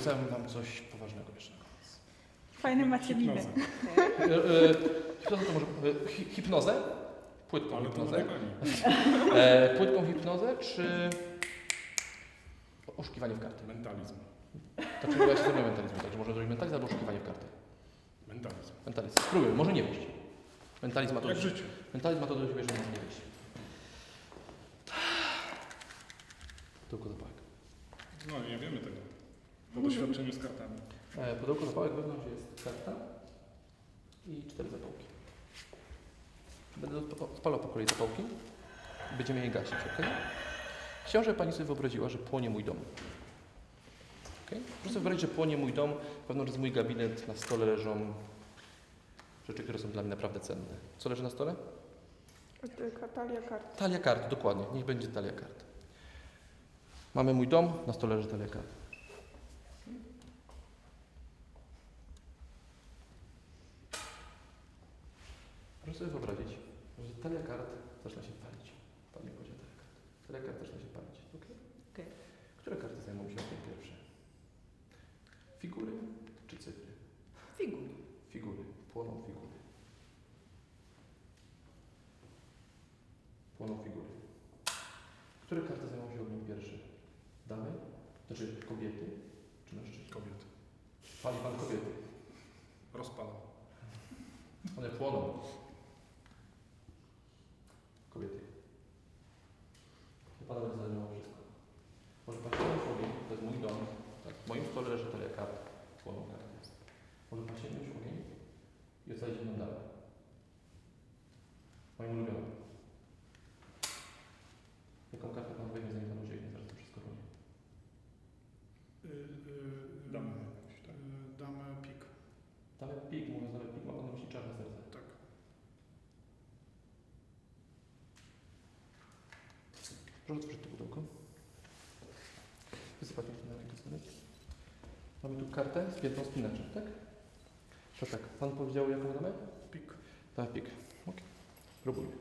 obiecałem wam coś poważnego jeszcze. Fajne macie. Hipnoza. E, e, hipnozę to może... E, hi, hipnozę? Płytką Ale hipnozę. E, płytką hipnozę, czy oszukiwanie w karty? Mentalizm. To czy ja się zajmuję mentalizmem, także można zrobić mentalizm albo oszukiwanie w karty. Mentalizm. Mentalizm. Spróbuj, może nie wyjść. Mentalizm ma to, Jak do, życie. mentalizm ma to do siebie, że może nie wyjść. Pudełko zapałek. No nie wiemy tego. Po doświadczeniu z kartami. E, pudełko zapałek wewnątrz jest karta i cztery zapałki. Będę odpa- odpalał po kolei zapałki. Będziemy je gasić, ok? Chciałbym, żeby Pani sobie wyobraziła, że płonie mój dom. Okay? Proszę sobie wyobrazić, że płonie mój dom, wewnątrz jest mój gabinet, na stole leżą rzeczy, które są dla mnie naprawdę cenne. Co leży na stole? Talia kart. Talia kart, dokładnie. Niech będzie talia kart. Mamy mój dom, na stole leży talia kart. Proszę sobie wyobrazić, że talia kart zaczyna się palić. Pan nie powiedział talia kart. Talia kart zaczyna się palić. Okay? Okej. Które karty zajmą się okiem pierwsze? Figury czy cyfry? Figur. Figury. Płoną figury. Płoną figury. Które karty zajmą się ogniem pierwszy? Damy? Znaczy kobiety czy mężczyźni? Kobiet. Pali pan kobiety. Rozpala. One płoną. Kobiety. I pana będzie zajmowało wszystko. Może pan sięgnąć ogień, to jest mój dom. Tak. W moim stole leży talia kart. Płoną karty. Może pan sięgnąć ogień i ocalić jedną damę. Moją ulubioną. Jaką kartę pan weźmie, zanim pan ucieknie? Zaraz to wszystko robię. Damy jakąś, tak? Damy pik. Damę pik, mówiąc damę pik, ma pan na myśli czarne serce. Tak. Proszę otworzyć to pudełko. Wysypać na rękę sobie. Mamy tu kartę z piętną spinaczem, tak? To tak, pan powiedział jaką damę? Pik. Damę pik. Ok. Próbujmy.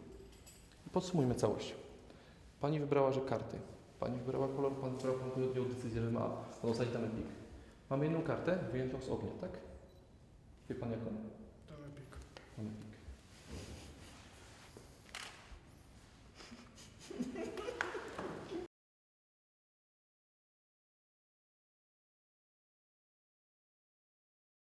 Podsumujmy całość. Pani wybrała, że karty. Pani wybrała kolor, pan wybrał, pan podjął decyzję, że ma pan osadzić damę pik. Mamy jedną kartę wyjętą z ognia, tak? Wie pan jaką? Mamy pik.